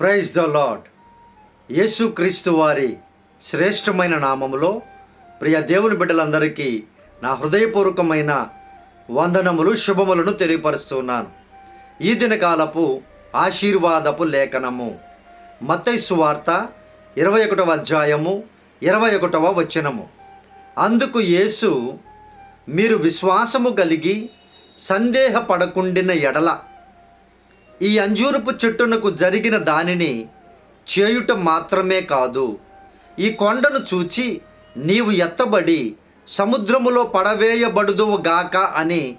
Praise the lord యేసుక్రీస్తు వారి శ్రేష్టమైన నామములో ప్రియ దేవుని బిడ్డలందరికీ నా హృదయపూర్వకమైన వందనములు శుభములను తెలియపరుస్తున్నాను. ఈ దినకాలపు ఆశీర్వాదపు లేఖనము మత్తైసు వార్త ఇరవై ఒకటవ అధ్యాయము ఇరవై ఒకటవ వచనము. అందుకు యేసు మీరు విశ్వాసము కలిగి సందేహపడకుండిన ఎడల ఈ అంజూరపు చెట్టునకు జరిగిన దానిని చేయుట మాత్రమే కాదు. ఈ కొండను చూచి నీవు ఎత్తబడి సముద్రములో పడవేయబడుదువు గాక అని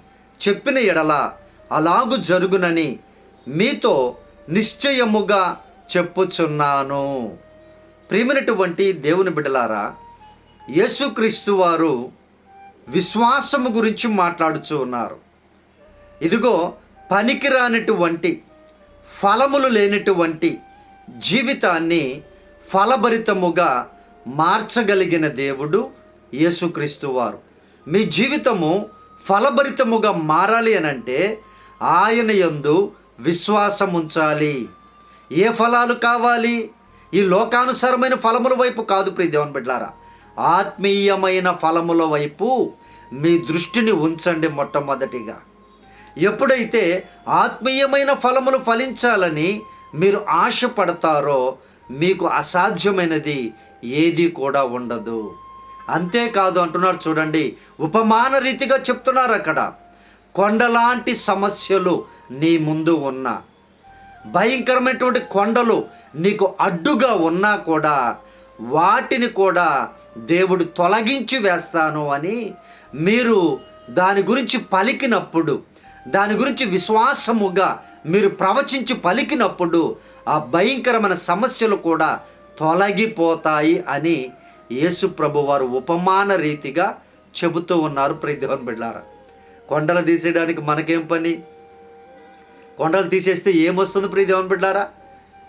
చెప్పిన ఎడల అలాగు జరుగునని మీతో నిశ్చయముగా చెప్పుచున్నాను. ప్రేమినటువంటి దేవుని బిడ్డలారా యేసుక్రీస్తు వారు విశ్వాసము గురించి మాట్లాడుచు ఉన్నారు. ఇదిగో పనికిరానటువంటి ఫలములు లేనటువంటి జీవితాన్ని ఫలభరితముగా మార్చగలిగిన దేవుడు యేసుక్రీస్తు వారు. మీ జీవితము ఫలభరితముగా మారాలి అని అంటే ఆయన యందు విశ్వాసం ఉంచాలి. ఏ ఫలాలు కావాలి? ఈ లోకానుసారమైన ఫలముల వైపు కాదు ప్రియ దేవుని బిడ్డారా ఆత్మీయమైన ఫలముల వైపు మీ దృష్టిని ఉంచండి మొట్టమొదటిగా. ఎప్పుడైతే ఆత్మీయమైన ఫలములు ఫలించాలని మీరు ఆశపడతారో మీకు అసాధ్యమైనది ఏది కూడా ఉండదు. అంతేకాదు అంటున్నారు చూడండి ఉపమాన రీతిగా చెప్తున్నారు అక్కడ కొండలాంటి సమస్యలు నీ ముందు ఉన్నా భయంకరమైనటువంటి కొండలు నీకు అడ్డుగా ఉన్నా కూడా వాటిని కూడా దేవుడు తొలగించి వేస్తాను అని మీరు దాని గురించి పలికినప్పుడు దాని గురించి విశ్వాసముగా మీరు ప్రవచించి పలికినప్పుడు ఆ భయంకరమైన సమస్యలు కూడా తొలగిపోతాయి అని యేసు ప్రభు వారు ఉపమాన రీతిగా చెబుతూ ఉన్నారు. ప్రతిభన్ బిడ్డారా కొండలు తీసేయడానికి మనకేం పని? కొండలు తీసేస్తే ఏమొస్తుంది ప్రియ బిడ్డారా?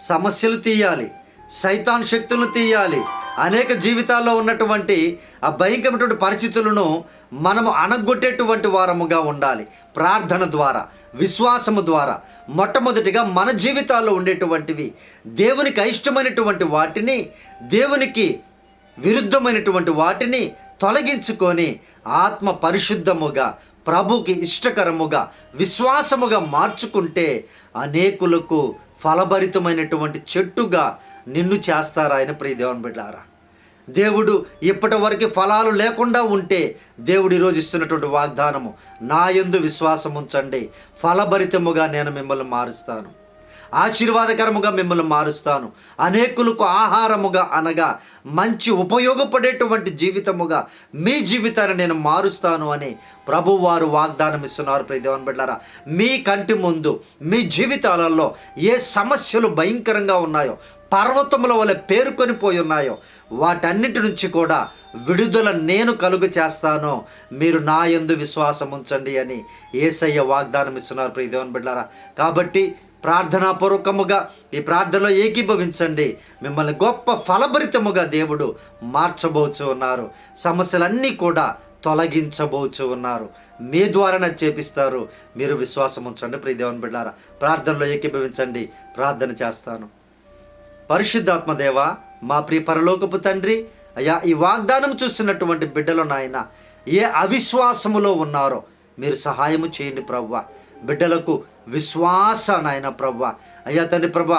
సమస్యలు తీయాలి. సైతాన్ శక్తులను తీయాలి. అనేక జీవితాల్లో ఉన్నటువంటి ఆ భయంకరమైనటువంటి పరిస్థితులను మనము అనగొట్టేటువంటి వారముగా ఉండాలి. ప్రార్థన ద్వారా విశ్వాసము ద్వారా మొట్టమొదటిగా మన జీవితాల్లో ఉండేటువంటివి దేవునికి అయిష్టమైనటువంటి వాటిని దేవునికి విరుద్ధమైనటువంటి వాటిని తొలగించుకొని ఆత్మ పరిశుద్ధముగా ప్రభుకి ఇష్టకరముగా విశ్వాసముగా మార్చుకుంటే అనేకులకు ఫలభరితమైనటువంటి చెట్టుగా నిన్ను చేస్తారా ఆయన ప్రియ దేవుని బిడ్డారా దేవుడు ఇప్పటి వరకు ఫలాలు లేకుండా ఉంటే దేవుడు ఈరోజు ఇస్తున్నటువంటి వాగ్దానము నా ఎందు విశ్వాసం ఉంచండి. ఫలభరితముగా నేను మిమ్మల్ని మారుస్తాను. ఆశీర్వాదకరముగా మిమ్మల్ని మారుస్తాను. అనేకులకు ఆహారముగా అనగా మంచి ఉపయోగపడేటువంటి జీవితముగా మీ జీవితాన్ని నేను మారుస్తాను అని ప్రభు వారు వాగ్దానం ఇస్తున్నారు. ప్రదేవన్ బిడ్డారా మీ కంటి ముందు మీ జీవితాలలో ఏ సమస్యలు భయంకరంగా ఉన్నాయో పర్వతముల వల్ల పేరుకొని పోయి ఉన్నాయో వాటన్నిటి నుంచి కూడా విడుదల నేను కలుగు చేస్తాను. మీరు నా ఎందు విశ్వాసం ఉంచండి అని ఏసయ్య వాగ్దానం ఇస్తున్నారు. ప్రియదేవన్ బిడ్డారా కాబట్టి ప్రార్థనాపూర్వకముగా ఈ ప్రార్థనలో ఏకీభవించండి. మిమ్మల్ని గొప్ప ఫలభరితముగా దేవుడు మార్చబోచు ఉన్నారు. సమస్యలన్నీ కూడా తొలగించబోచు ఉన్నారు. మీ ద్వారానే చేపిస్తారు. మీరు విశ్వాసం ఉంచండి ప్రియ దేవుని బిడ్డారా. ప్రార్థనలో ఏకీభవించండి. ప్రార్థన చేస్తాను. పరిశుద్ధాత్మదేవ మా ప్రియ పరలోకపు తండ్రి అయ్యా ఈ వాగ్దానం చూస్తున్నటువంటి బిడ్డలు నాయన ఏ అవిశ్వాసములో ఉన్నారో మీరు సహాయము చేయండి ప్రవ్వ. బిడ్డలకు విశ్వాస నాయన ప్రవ్వ. అయ్యా తండ్రి ప్రభ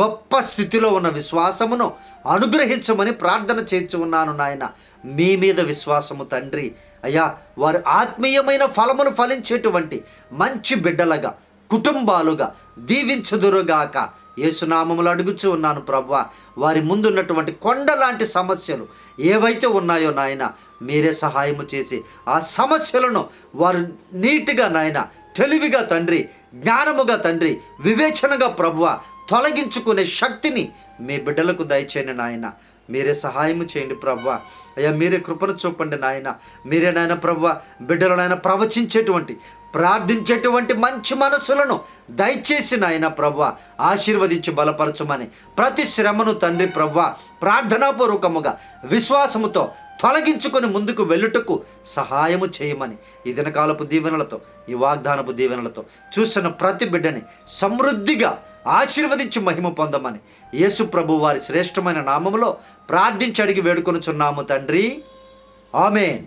గొప్ప స్థితిలో ఉన్న విశ్వాసమును అనుగ్రహించమని ప్రార్థన చేయించు ఉన్నాను నాయన. మీ మీద విశ్వాసము తండ్రి. అయ్యా వారి ఆత్మీయమైన ఫలమును ఫలించేటువంటి మంచి బిడ్డలుగా కుటుంబాలుగా దీవించుదురుగాక. యేసునామములు అడుగుచూ ఉన్నాను ప్రభు వారి ముందున్నటువంటి కొండ లాంటి సమస్యలు ఏవైతే ఉన్నాయో నాయన మీరే సహాయము చేసి ఆ సమస్యలను వారు నీట్గా నాయన తెలివిగా తండ్రి జ్ఞానముగా తండ్రి వివేచనగా ప్రభువ తొలగించుకునే శక్తిని మీ బిడ్డలకు దయచేయండి నాయన. మీరే సహాయం చేయండి ప్రవ్వ అయ్యా మీరే కృపను చూపండి నాయన. మీరే నాయన ప్రవ్వ బిడ్డలనైనా నాయన ప్రవచించేటువంటి ప్రార్థించేటువంటి మంచి మనసులను దయచేసి నాయన ప్రభు ఆశీర్వదించి బలపరచమని ప్రతి శ్రమను తండ్రి ప్రభు ప్రార్థనాపూర్వకముగా విశ్వాసముతో తొలగించుకొని ముందుకు వెళ్ళుటకు సహాయము చేయమని ఈ దినకాలపు దీవెనలతో ఈ వాగ్దానపు దీవెనలతో చూసిన ప్రతి బిడ్డని సమృద్ధిగా ఆశీర్వదించి మహిమ పొందమని యేసు ప్రభు వారి శ్రేష్టమైన నామములో ప్రార్థించి అడిగి వేడుకొనుచున్నాము తండ్రి. ఆమెన్.